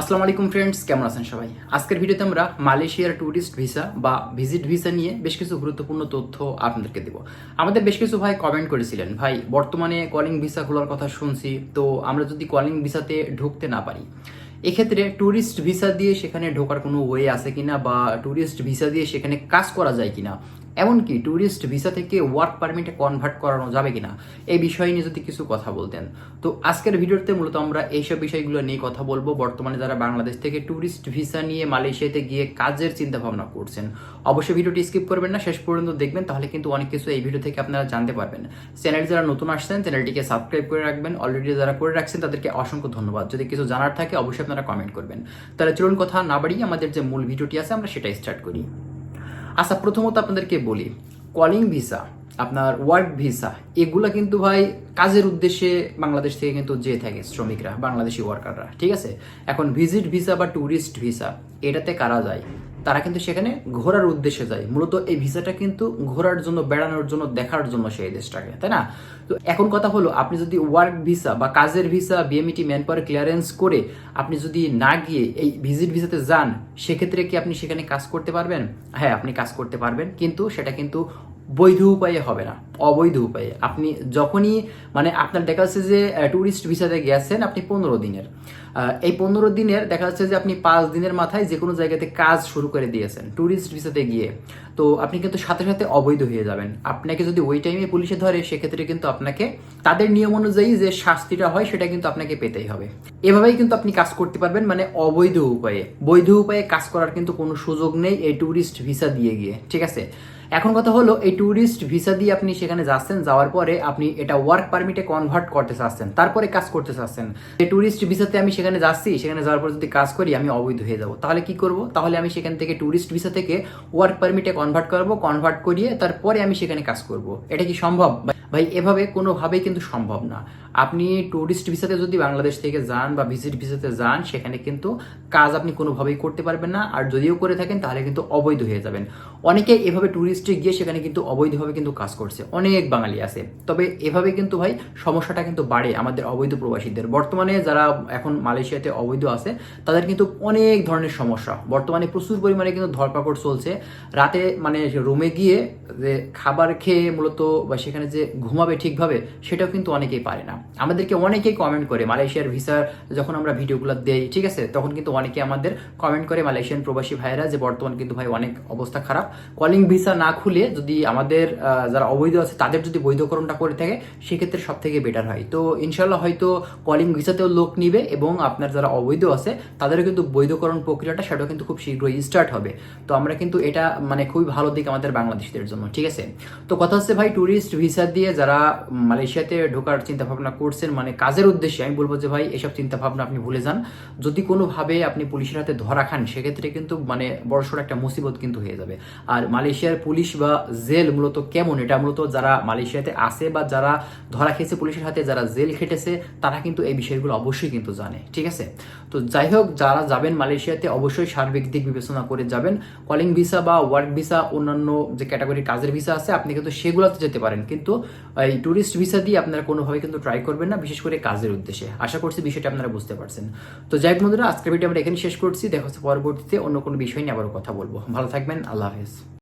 আসসালামু আলাইকুম ফ্রেন্ডস কেমন আছেন সবাই? আজকের ভিডিওতে আমরা মালয়েশিয়ার ট্যুরিস্ট ভিসা বা ভিজিট ভিসা নিয়ে বেশ কিছু গুরুত্বপূর্ণ তথ্য আপনাদেরকে দেব। আমাদের বেশ কিছু ভাই কমেন্ট করেছিলেন, ভাই, বর্তমানে কলিং ভিসা খোলার কথা শুনছি, তো আমরা যদি কলিং ভিসাতে ঢুকতে না পারি, এক্ষেত্রে ট্যুরিস্ট ভিসা দিয়ে সেখানে ঢোকার কোনো ওয়ে আছে কিনা বা ট্যুরিস্ট ভিসা দিয়ে সেখানে কাজ করা যায় কিনা? এমনকি ট্যুরিস্ট ভিসা থেকে ওয়ার্ক পারমিটে কনভার্ট করানো যাবে কিনা, এই বিষয় নিয়ে যদি কিছু কথা বলতেন। তো আজকের ভিডিওতে মূলত আমরা এইসব বিষয়গুলো নিয়ে কথা বলব। বর্তমানে যারা বাংলাদেশ থেকে ট্যুরিস্ট ভিসা নিয়ে মালয়েশিয়াতে গিয়ে কাজের চিন্তা ভাবনা করছেন, অবশ্যই ভিডিওটি স্কিপ করবেন না। শেষ পর্যন্ত দেখবেন, তাহলে কিন্তু অনেক কিছু এই ভিডিও থেকে আপনারা জানতে পারবেন। চ্যানেল যারা নতুন আসছেন চ্যানেলটিকে সাবস্ক্রাইব করে রাখবেন। অলরেডি যারা করে রাখছেন, তাদেরকে অসংখ্য ধন্যবাদ। যদি কিছু জানার থাকে, অবশ্যই আপনারা কমেন্ট করবেন। তাহলে চলুন কথা না বাড়িয়ে আমাদের যে মূল ভিডিওটি আছে, আমরা সেটাই স্টার্ট করি। আচ্ছা প্রথমত আপনাদেরকে বলি কলিং ভিসা আপনার ওয়ার্ক ভিসা এগুলো কিন্তু ভাই কাজের উদ্দেশ্যে বাংলাদেশ থেকে কিন্তু যেয়ে থাকে শ্রমিকরা, বাংলাদেশি ওয়ার্কাররা ঠিক আছে? এখন ভিজিট ভিসা বা ট্যুরিস্ট ভিসা এটাতে কারা যায়? তারা কিন্তু সেখানে ঘোরার উদ্দেশ্যে যায়। মূলত এই ভিসাটা কিন্তু ঘোরার জন্য, বেড়ানোর জন্য, দেখার জন্য সেই দেশটাকে, তাই না? তো এখন কথা হলো, আপনি যদি ওয়ার্ক ভিসা বা কাজের visa BMET man power clearance করে আপনি যদি না গিয়ে এই ভিজিট ভিসাতে যান, সেক্ষেত্রে কি আপনি সেখানে কাজ করতে পারবেন? হ্যাঁ আপনি কাজ করতে পারবেন। কিন্তু সেটা কিন্তু বৈধ উপায়ে হবে না, অবৈধ উপায়ে। আপনি যখনই মানে আপনার দেখা যাচ্ছে যে ট্যুরিস্ট ভিসাতে গেছেন আপনি পনেরো দিনের। এই পনেরো দিনের দেখা যাচ্ছে যে, আপনি পাঁচ দিনের মাথায় যে কোনো জায়গাতে কাজ শুরু করে দিয়েছেন ট্যুরিস্ট ভিসাতে গিয়ে। তো আপনি কিন্তু সাথে সাথে অবৈধ হয়ে যাবেন। আপনাকে যদি ওই টাইমে পুলিশে ধরে, সেক্ষেত্রে কিন্তু আপনাকে, তাদের নিয়ম অনুযায়ী যে শাস্তিটা হয়, সেটা কিন্তু আপনাকে পেতেই হবে। এভাবেই কিন্তু আপনি কাজ করতে পারবেন মানে অবৈধ উপায়ে। বৈধ উপায়ে কাজ করার কিন্তু কোনো সুযোগ নেই এই ট্যুরিস্ট ভিসা দিয়ে গিয়ে, ঠিক আছে? এখন কথা হলো, এই ট্যুরিস্ট ভিসা দিয়ে আপনি সেখানে যাচ্ছেন, যাওয়ার পরে আপনি এটা ওয়ার্ক পারমিটে কনভার্ট করতে চাচ্ছেন, তারপরে কাজ করতে চাচ্ছেন। এই ট্যুরিস্ট ভিসাতে আমি সেখানে যাচ্ছি, সেখানে যাওয়ার পর যদি কাজ করি, আমি অবৈধ হয়ে যাব। তাহলে কি করব? তাহলে আমি সেখান থেকে ট্যুরিস্ট ভিসা থেকে ওয়ার্ক পারমিটে কনভার্ট করব কনভার্ট করিয়ে তারপরে আমি সেখানে কাজ করব। এটা কি সম্ভব? ভাই, এভাবে কোনোভাবেই কিন্তু সম্ভব না। আপনি ট্যুরিস্ট ভিসাতে যদি বাংলাদেশ থেকে যান বা ভিজিট ভিসাতে যান, সেখানে কিন্তু কাজ আপনি কোনোভাবেই করতে পারবেন না। আর যদিও করে থাকেন, তাহলে কিন্তু অবৈধ হয়ে যাবেন। অনেকে এভাবে ট্যুরিস্টে গিয়ে সেখানে কিন্তু অবৈধভাবে কিন্তু কাজ করছে। অনেক বাঙালি আছে। তবে এভাবে কিন্তু ভাই সমস্যাটা কিন্তু বাড়ে আমাদের অবৈধ প্রবাসীদের। বর্তমানে যারা এখন মালয়েশিয়াতে অবৈধ আছে, তাদের কিন্তু অনেক ধরনের সমস্যা। বর্তমানে প্রচুর পরিমাণে কিন্তু ধরপাকড় চলছে। রাতে মানে রুমে গিয়ে যে খাবার খেয়ে মূলত বা সেখানে যে ঘুমাবে ঠিকভাবে, সেটাও কিন্তু অনেকেই পারে না। আমাদেরকে অনেকেই কমেন্ট করে মালয়েশিয়ার ভিসার যখন আমরা ভিডিওগুলো দেই, ঠিক আছে? তখন কিন্তু অনেকে আমাদের কমেন্ট করে মালয়েশিয়ান প্রবাসী ভাইয়েরা যে বর্তমান কিন্তু ভাই অনেক অবস্থা খারাপ। কলিং ভিসা না খুলে যদি আমাদের যারা অবৈধ আছে, তাদের যদি বৈধকরণটা করে থাকে, সেক্ষেত্রে সব থেকে বেটার হয়। তো ইনশাল্লাহ হয়তো কলিং ভিসাতেও লোক নিবে এবং আপনার যারা অবৈধ আছে, তাদেরও কিন্তু বৈধকরণ প্রক্রিয়াটা সেটাও কিন্তু খুব শীঘ্রই স্টার্ট হবে। তো আমরা কিন্তু এটা মানে খুবই ভালো দিক আমাদের বাংলাদেশিদের জন্য, ঠিক আছে? তো কথা হচ্ছে ভাই ট্যুরিস্ট ভিসা দিয়ে যারা মালয়েশিয়াতে ঢোকার চিন্তা ভাবনা করছেন মানে কাজের উদ্দেশ্যে, আমি বলব যে ভাই, এসব চিন্তা ভাবনা আপনি ভুলে যান। যদি কোনোভাবে আপনি পুলিশের হাতে ধরা খান, সেক্ষেত্রে কিন্তু মানে বড়সড় একটা মুসিবত কিন্তু হয়ে যাবে। আর মালয়েশিয়ার পুলিশ বা জেল মূলত কেমন? এটা মূলত যারা মালয়েশিয়াতে আছে বা যারা ধরা খেয়েছে পুলিশের হাতে, যারা জেল খেটেছে, তারা কিন্তু এই বিষয়গুলো অবশ্যই কিন্তু জানে, ঠিক আছে? তো যাই হোক, যারা যাবেন মালয়েশিয়াতে অবশ্যই সার্বিক দিক বিবেচনা করে যাবেন। কলিং ভিসা বা ওয়ার্ক ভিসা, অন্যান্য যে ক্যাটাগরি কাজের ভিসা আছে, আপনি কিন্তু সেগুলোতে যেতে পারেন। কিন্তু এই ট্যুরিস্ট ভিসা দিয়ে আপনারা কোনোভাবে কিন্তু ট্রাই করবেন না, বিশেষ করে কাজের উদ্দেশ্যে। আশা করছি বিষয়টা আপনারা বুঝতে পারছেন। তো যাই হোক বন্ধুরা, আজকের ভিডিও আমরা এখানে শেষ করছি। দেখা হচ্ছে পরবর্তীতে অন্য কোনো বিষয় নিয়ে আবারও কথা বলব। ভালো থাকবেন, আল্লাহ হাফেজ।